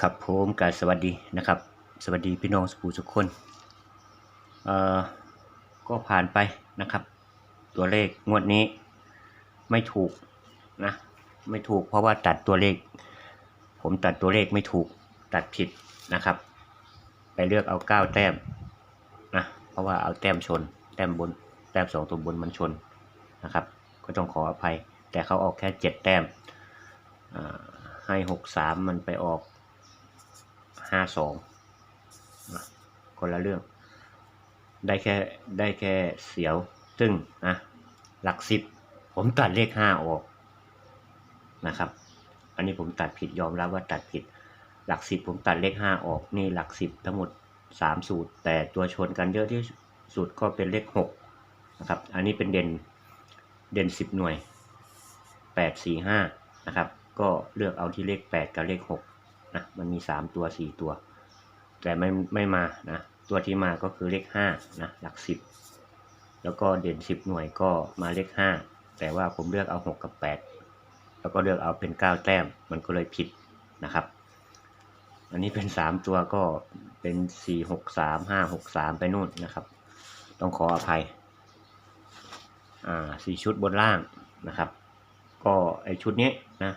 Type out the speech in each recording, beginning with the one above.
ครับผมกาบสวัสดีนะครับ สวัสดีพี่น้องสุภูทุกคนเอ่อก็ผ่านไปนะครับ ตัวเลขงวดนี้ไม่ถูกนะไม่ถูกเพราะว่าตัดตัวเลข ผมตัดตัวเลขไม่ถูกตัดผิดนะครับ ไปเลือกเอาเก้าแต้มนะเพราะว่าเอาแต้มชน แต้มบนแต้มสองตัวบนมันชนนะครับ ก็ต้องขออภัย แต่เขาออกแค่เจ็ดแต้มอ่า ให้หกสามมันไปออกห้าสองคนละเรื่อง ได้แค่ได้แค่เสียวซึ่งนะหลักสิบผมตัดเลขห้าออกนะครับ อันนี้ผมตัดผิดยอมรับว่าตัดผิด หลักสิบผมตัดเลขห้าออกนี่หลักสิบทั้งหมดสามสูตร แต่ตัวชนกันเยอะที่สุดก็เป็นเลขหกนะครับ อันนี้เป็นเด่นเด่นสิบหน่วยแปดสี่ห้านะครับ ก็เลือกเอาที่เลขแปดกับเลขหกนะมันมีสามตัวสี่ตัว แต่ไม่ไม่มานะตัวที่มาก็คือเลขห้านะหลักสิบแล้วก็เด่นสิบหน่วยก็มาเลขห้าแต่ว่าผมเลือกเอาหกกับแปดแล้วก็เลือกเอาเป็นเก้าแต้มมันก็เลยผิดนะครับ อันนี้เป็นสามตัวก็เป็นสี่หกสามห้าหกสามไปนู่นนะครับ ต้องขออภัยอ่าสี่ชุดบนล่างนะครับ ก็ไอชุดนี้นะ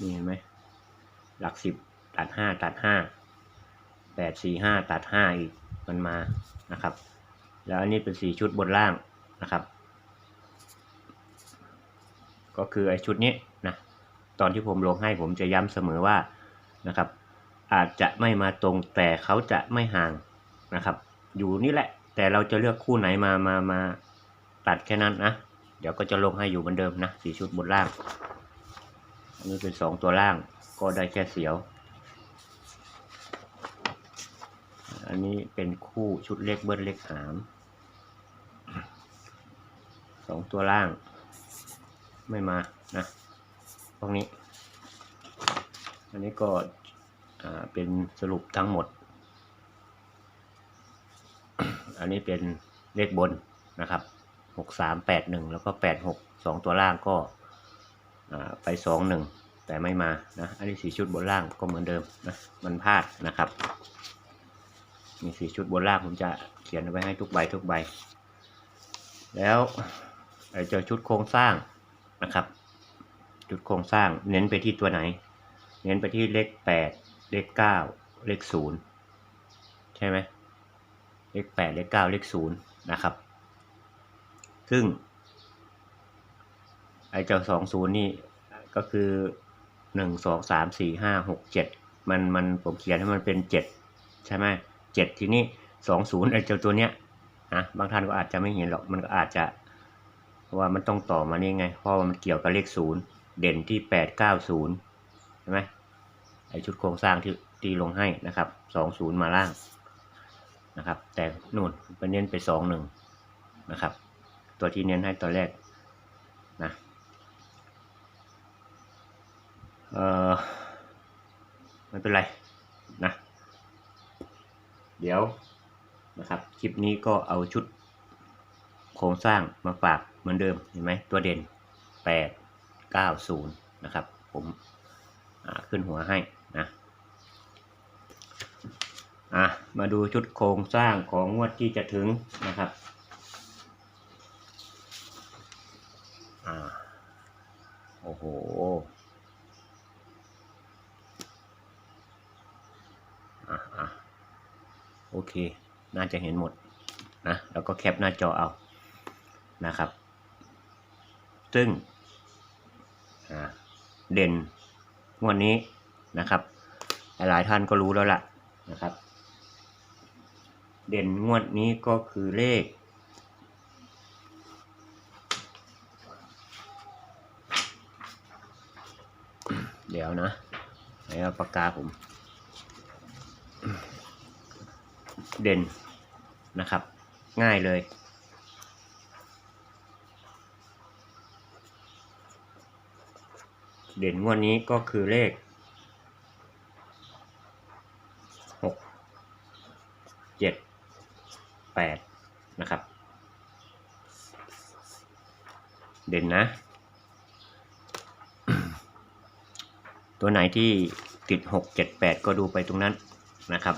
นี่เห็นไหมหลักสิบตัดห้าตัดห้าแปดสี่ห้าตัดห้าอีกมันมานะครับ แล้วอันนี้เป็นสี่ชุดบนล่างนะครับ ก็คือไอ้ชุดนี้นะตอนที่ผมลงให้ผมจะย้ำเสมอว่านะครับ อาจจะไม่มาตรงแต่เขาจะไม่ห่างนะครับ อยู่นี่แหละ แต่เราจะเลือกคู่ไหนมามามาตัดแค่นั้นนะเดี๋ยวก็จะลงให้อยู่เหมือนเดิมนะสี่ชุดบนล่าง นนี้เป็นสองตัวล่าง ก็ได้แค่เสียว อันนี้เป็นคู่ชุดเล็กเบิ้ลเล็กหามสองตัวล่าง ไม่มานะพวกนี้ อันนี้ก็เป็นสรุปทั้งหมด อันนี้เป็นเลขบนนะครับหกสามแปดหนึ่งแล้วก็แปดหกสองตัวล่างก็ไปสองหนึ่ง แต่ไม่มานะอันนี้สี่ชุดบนล่างก็เหมือนเดิมนะมันพลาดนะครับ มีสี่ชุดบนล่างผมจะเขียนเอาไว้ให้ทุกใบทุกใบ แล้วไอ้เจ้าชุดโครงสร้างนะครับจุดโครงสร้างเน้นไปที่ตัวไหน เน้นไปที่เลขแปดเลขเก้าเลขศูนย์ใช่ไหมเลขแปดเลขเก้าเลขศูนย์นะครับ ซึ่งไอ้เจ้าสองศูนย์นี่ก็คือ หนึ่งสองสามสี่ห้าหกเจ็ดมันมันผมเขียนให้มันเป็นเจ็ดใช่ไหมเจ็ดทีนี้สองศูนย์ไอ้เจ้าตัวเนี้ยนะบางท่านก็อาจจะไม่เห็นหรอกมันก็อาจจะว่ามันต้องต่อมานี่ไง เพราะมันเกี่ยวกับเลขศูนย์เด่นที่แปดเก้าศูนย์ใช่ไหมไอชุดโครงสร้างที่ตีลงให้นะครับสองศูนย์มาล่างนะครับ แต่นู่นไปเน้นไปสองหนึ่งนะครับ ตัวที่เน้นให้ตัวแรกนะ เออไม่เป็นไรนะ เดี๋ยวนะครับ คลิปนี้ก็เอาชุดโครงสร้างมาฝากเหมือนเดิม เห็นไหมตัวเด่น 8 9 0 นะครับ ผมขึ้นหัวให้นะอะมาดูชุดโครงสร้างของงวดที่จะถึงนะครับอ่าโอ้โห อะอะโอเค น่าจะเห็นหมดนะ แล้วก็แคปหน้าจอเอานะครับ ซึ่งเด่นงวดนี้นะครับ หลายท่านก็รู้แล้วล่ะนะครับ เด่นงวดนี้ก็คือเลขเดี๋ยวนะไหนเอาปากกาผม เด่นนะครับ ง่ายเลย เด่นงวดนี้ก็คือเลขหกเจ็ดแปดนะครับ เด่นนะ ตัวไหนที่ติดหกเจ็ดแปดก็ดูไปตรงนั้นนะครับ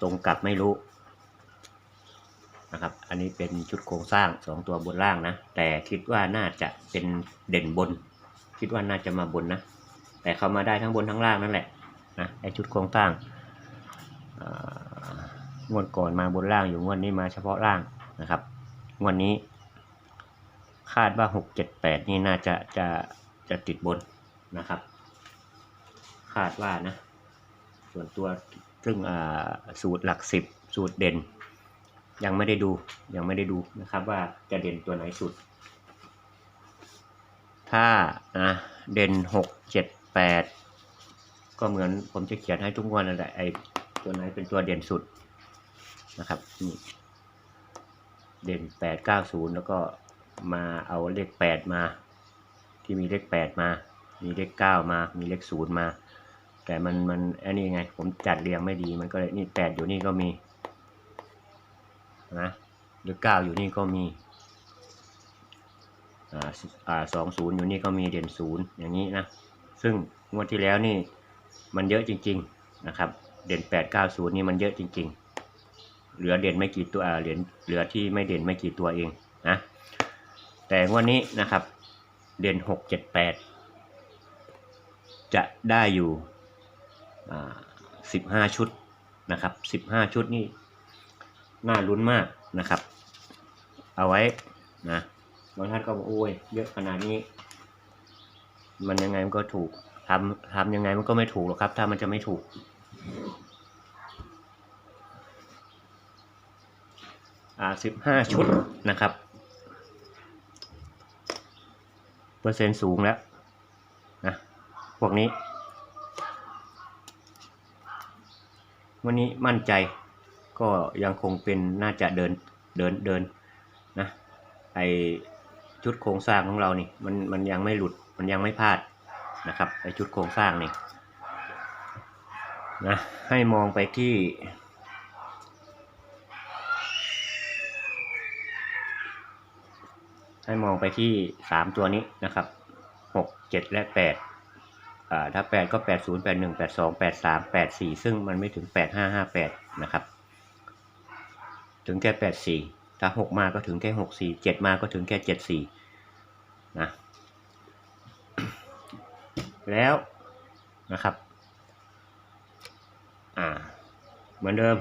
ตรงกับไม่รู้นะครับ อันนี้เป็นชุดโครงสร้างสองตัวบนล่างนะ แต่คิดว่าน่าจะเป็นเด่นบน คิดว่าน่าจะมาบนนะ แต่เขามาได้ทั้งบนทั้งล่างนั่นแหละนะไอชุดโครงสร้างงวดก่อนมาบนล่างอยู่งวดนี้มาเฉพาะล่างนะครับงวดนี้ คาดว่าหกเจ็ดแปดนี่น่าจะจะจะติดบนนะครับ คาดว่านะ ส่วนตัว ซึ่งสูตรหลักสิบสูตรเด่น ยังไม่ได้ดูยังไม่ได้ดูนะครับว่าจะเด่นตัวไหนสุด ถ้านะเด่นหกเจ็ดแปดก็เหมือนผมจะเขียนให้ทุกวันนั่นแหละไอตัวไหนเป็นตัวเด่นสุดนะครับนี่เด่นแปดเก้าศูนย์แล้วก็มาเอาเลขแปดมา ที่มีเลขแปดมา มีเลขเก้ามา มีเลขศูนย์มา แต่มันมันอันนี้ไง ผมจัดเรียงไม่ดีมันก็เลยนี่แปดอยู่นี่ก็มีนะหรือเก้าอยู่นี่ก็มีอ่าอ่าสองศูนย์อยู่นี่ก็มีเด่นศูนย์อย่างนี้นะ ซึ่งงวดที่แล้วนี่มันเยอะจริง ๆนะครับ เด่นแปดเก้าศูนย์นี่มันเยอะจริง ๆ เหลือเด่นไม่กี่ตัวเหลือเหลือที่ไม่เด่นไม่กี่ตัวเองนะแต่งวดนี้นะครับ เด่นหกเจ็ดแปดจะได้อยู่ สิบห้าชุดนะครับสิบห้าชุดนี่น่าลุ้นมากนะครับ เอาไว้นะบางท่านก็บอกโอ้ยเยอะขนาดนี้ มันยังไงมันก็ถูกทำทำยังไงมันก็ไม่ถูกหรอกครับ ถ้ามันจะไม่ถูก อ่าสิบห้าชุดนะครับ เปอร์เซ็นต์สูงแล้วนะพวกนี้ วันนี้มั่นใจก็ยังคงเป็นน่าจะเดินเดินเดินนะไอชุดโครงสร้างของเรานี่มันมันยังไม่หลุดมันยังไม่พลาดนะครับไอชุดโครงสร้างนี่นะให้มองไปที่ให้มองไปที่สามตัวนี้นะครับหกเจ็ดและแปด ถ้าแปดก็แปดศูนย์แปดหนึ่งแปดสองแปดสามแปดสี่ซึ่งมันไม่ถึงแปดห้าห้าแปดนะครับ ถึงแค่แปดสี่ถ้าหกมาก็ถึงแค่หกสี่เจ็ดมาก็ถึงแค่เจ็ดสี่นะ แล้วนะครับ อ่า เหมือนเดิม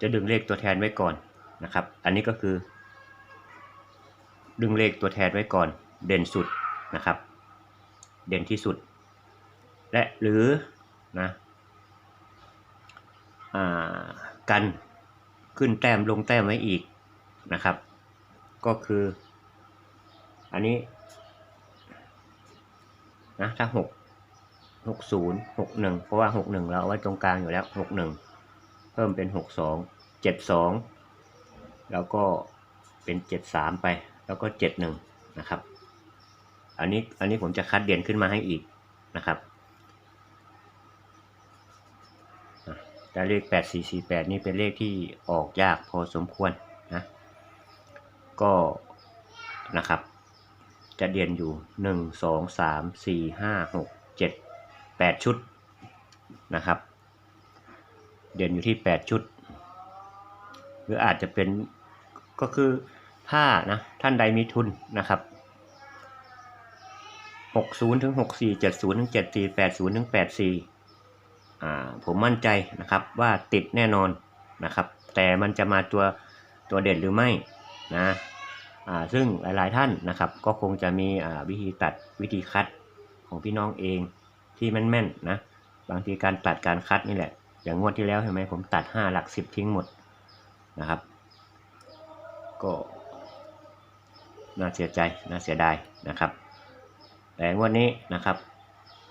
จะดึงเลขตัวแทนไว้ก่อนนะครับ อันนี้ก็คือ ดึงเลขตัวแทนไว้ก่อน เด่นสุดนะครับ เด่นที่สุด และหรือนะอ่ากันขึ้นแต้มลงแต้มไว้อีกนะครับ ก็คือ อันนี้นะถ้าหกหกศูนย์หกหนึ่งเพราะว่าหกหนึ่งเราเอาไว้ตรงกลางอยู่แล้วหกหนึ่งเพิ่มเป็นหกสองเจ็ดสองแล้วก็เป็นเจ็ดสามไป แล้วก็เจ็ดหนึ่งนะครับ อันนี้อันนี้ผมจะคัดเด่นขึ้นมาให้อีกนะครับแต่เลขแปดสี่สี่แปดนี่เป็นเลขที่ออกยากพอสมควรนะ ก็นะครับ จะเด่นอยู่หนึ่งสองสามสี่ห้าหกเจ็ดแปดชุดนะครับ เด่นอยู่ที่แปดชุด หรืออาจจะเป็นก็คือ ถ้านะท่านใดมีทุนนะครับหกศูนย์ถึงหกสี่เจ็ดศูนย์ถึงเจ็ดสี่แปดศูนย์ถึงแปดสี่อ่าผมมั่นใจนะครับว่าติดแน่นอนนะครับ แต่มันจะมาตัวตัวเด่นหรือไม่นะอ่าซึ่งหลายๆท่านนะครับก็คงจะมีอ่าวิธีตัดวิธีคัดของพี่น้องเองที่แม่นๆนะบางทีการตัดการคัดนี่แหละ อย่างงวดที่แล้วเห็นไหมผมตัด 5 หลัก 10 ทิ้งหมดนะครับ ก็ น่าเสียใจ น่าเสียดายนะครับ แต่วดนี้นะครับ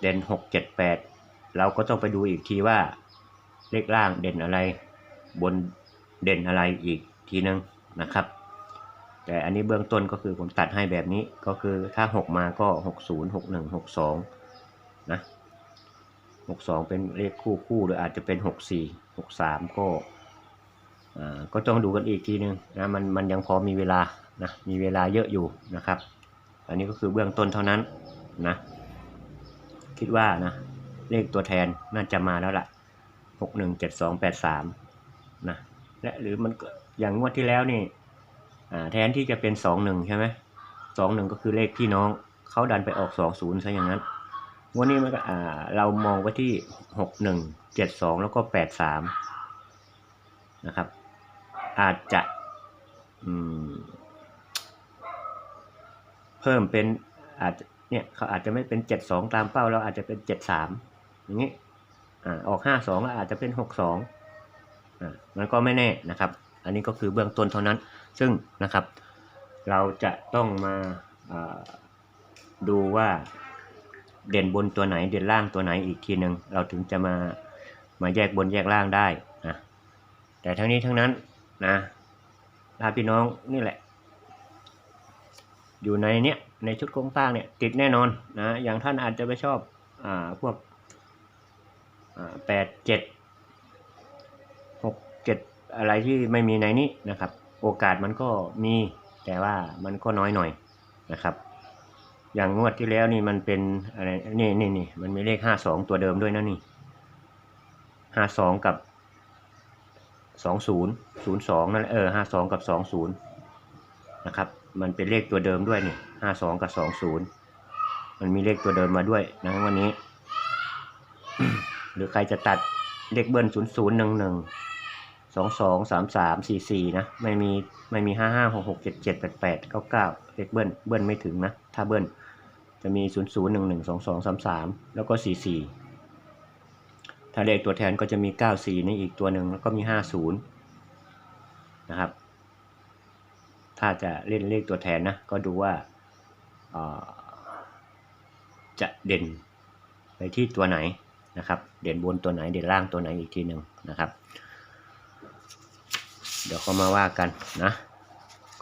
เด่น6 7 8เราก็ต้องไปดูอีกทีว่า เลขล่างเด่นอะไร บนเด่นอะไรอีกทีนึงนะครับ แต่อันนี้เบื้องต้นก็คือผมตัดให้แบบนี้ก็คือถ้า 6 มาก็ 60 61 62นะ62 เป็นเลขคู่คู่หรืออาจจะเป็น 64 63 ก็ ก็ต้องดูกันอีกทีนึงนะมันมันยังพอมีเวลานะมีเวลาเยอะอยู่นะครับ อันนี้ก็คือเบื้องต้นเท่านั้นนะคิดว่านะเลขตัวแทนน่าจะมาแล้วละหกหนึ่งเจ็ดสองแปดสามนะและหรือมันก็อย่างงวดที่แล้วนี่แทนที่จะเป็นสองหนึ่งใช่ไหมสองหนึ่งก็คือเลขพี่น้องเขาดันไปออกสองศูนย์ซะอย่างนั้นงวดนี้มันก็เรามองไว้ที่หกหนึ่งเจ็ดสองแล้วก็แปดสามนะครับ อาจจะเพิ่มเป็นอาจจะเนี่ยเขาอาจจะไม่เป็นเจ็ดสองตามเป้าเราอาจจะเป็นเจ็ดสามอย่างนี้อ่าออกห้าสองอาจจะเป็นหกสองอ่ามันก็ไม่แน่นะครับ อันนี้ก็คือเบื้องต้นเท่านั้น ซึ่งนะครับ เราจะต้องมาดูว่าเด่นบนตัวไหนเด่นล่างตัวไหนอีกทีหนึ่งเราถึงจะมามาแยกบนแยกล่างได้นะแต่ทั้งนี้ทั้งนั้น นะถ้าพี่น้องนี่แหละ อยู่ในเนี้ยในชุดโครงสร้างเนี่ยติดแน่นอนนะอย่างท่านอาจจะไปชอบอ่าพวกแปดเจ็ดหกเจ็ดอะไรที่ไม่มีในนี้นะครับ โอกาสมันก็มีแต่ว่ามันก็น้อยหน่อยนะครับ อย่างงวดที่แล้วนี่มันเป็นอะไรนี่นี่นี่มันมีเลขห้าสองตัวเดิมด้วยนะนี่ห้าสองกับ สองศูนย์ศูนย์สองนั่นแหละเออห้าสองกับสองศูนย์นะครับ มันเป็นเลขตัวเดิมด้วยนี่ห้าสองกับสองศูนย์มันมีเลขตัวเดิมมาด้วยนะวันนี้ หรือใครจะตัดเลขเบิ้ลศูนย์ศูนย์หนึ่งหนึ่งสองสองสามสามสี่สี่นะ ไม่มีไม่มีห้าห้าหกหกเจ็ดเจ็ดแปดแปดเก้าเก้าเลขเบิ้ลเบิ้ลไม่ถึงนะ ถ้าเบิ้ลจะมีศูนย์ศูนย์หนึ่งหนึ่งสองสองสามสามแล้วก็สี่สี่ ถ้าเลขตัวแทนก็จะมีเก้าสี่นี่อีกตัวหนึ่งแล้วก็มีห้าศูนย์นะครับ ถ้าจะเล่นเลขตัวแทนนะ ก็ดูว่าจะเด่นไปที่ตัวไหนนะครับ เด่นบนตัวไหนเด่นล่างตัวไหนอีกทีหนึ่งนะครับ เดี๋ยวเขามาว่ากันนะ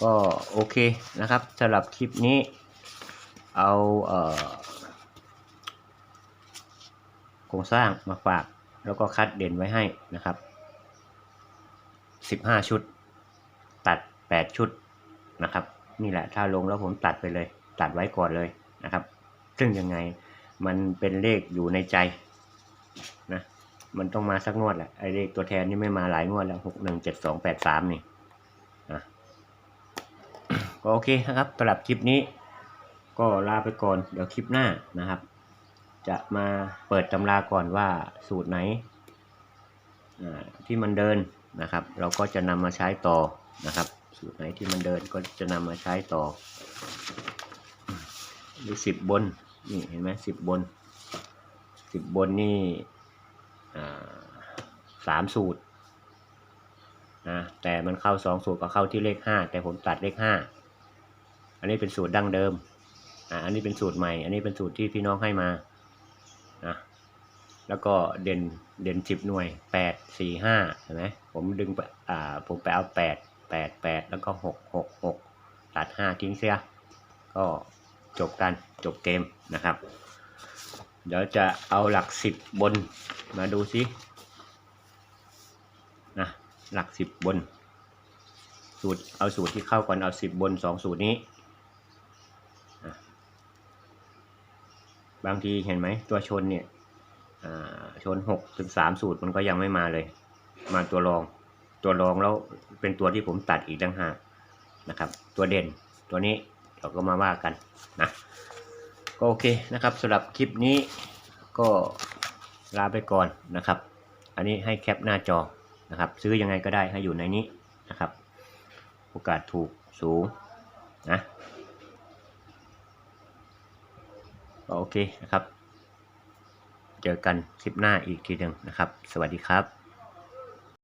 ก็โอเคนะครับสำหรับคลิปนี้เอาโครงสร้างมาฝาก แล้วก็คัดเด่นไว้ให้นะครับ 15 ชุด ตัด 8 ชุดนะครับ นี่แหละถ้าลงแล้วผมตัดไปเลย ตัดไว้ก่อนเลยนะครับ ซึ่งยังไงมันเป็นเลขอยู่ในใจนะมันต้องมาสักงวดแหละไอเลขตัวแทนนี่ไม่มาหลายงวดแล้วหกหนึ่งเจ็ดสองแปดสามนี่นะก็โอเคนะครับสำหรับคลิปนี้ ก็ลาไปก่อนเดี๋ยวคลิปหน้านะครับ จะมาเปิดตำราก่อนว่าสูตรไหนที่มันเดินนะครับ เราก็จะนำมาใช้ต่อนะครับ สูตรไหนที่มันเดินก็จะนำมาใช้ต่อหรือสิบบนนี่เห็นไหมสิบบนสิบบนนี่สามสูตรนะแต่มันเข้าสองสูตรก็เข้าที่เลขห้าแต่ผมตัดเลขห้าอันนี้เป็นสูตรดั้งเดิมอ่าอันนี้เป็นสูตรใหม่ อันนี้เป็นสูตรที่พี่น้องให้มา แล้วก็เด่นเด่นสิบหน่วยแปดสี่ห้าเห็นไหมผมดึงไปอ่าผมไปเอาแปดแปดแปดแล้วก็หกหกหกตัดห้าทิ้งเสียก็จบกันจบเกมนะครับ เดี๋ยวจะเอาหลักสิบบนมาดูซินะหลักสิบบน สูตรเอาสูตรที่เข้าก่อนเอาสิบบนสองสูตรนี้บางทีเห็นไหมตัวชนเนี่ย ชนหกถึงสามสูตรมันก็ยังไม่มาเลย มาตัวรอง ตัวรองแล้วเป็นตัวที่ผมตัดอีกต่างหากนะครับ ตัวเด่นตัวนี้เราก็มาว่ากันนะก็โอเคนะครับสำหรับคลิปนี้ก็ลาไปก่อนนะครับ อันนี้ให้แคปหน้าจอนะครับ ซื้อยังไงก็ได้ให้อยู่ในนี้นะครับ โอกาสถูกสูงนะโอเคนะครับ เจอกันคลิปหน้าอีกทีหนึ่งนะครับ สวัสดีครับ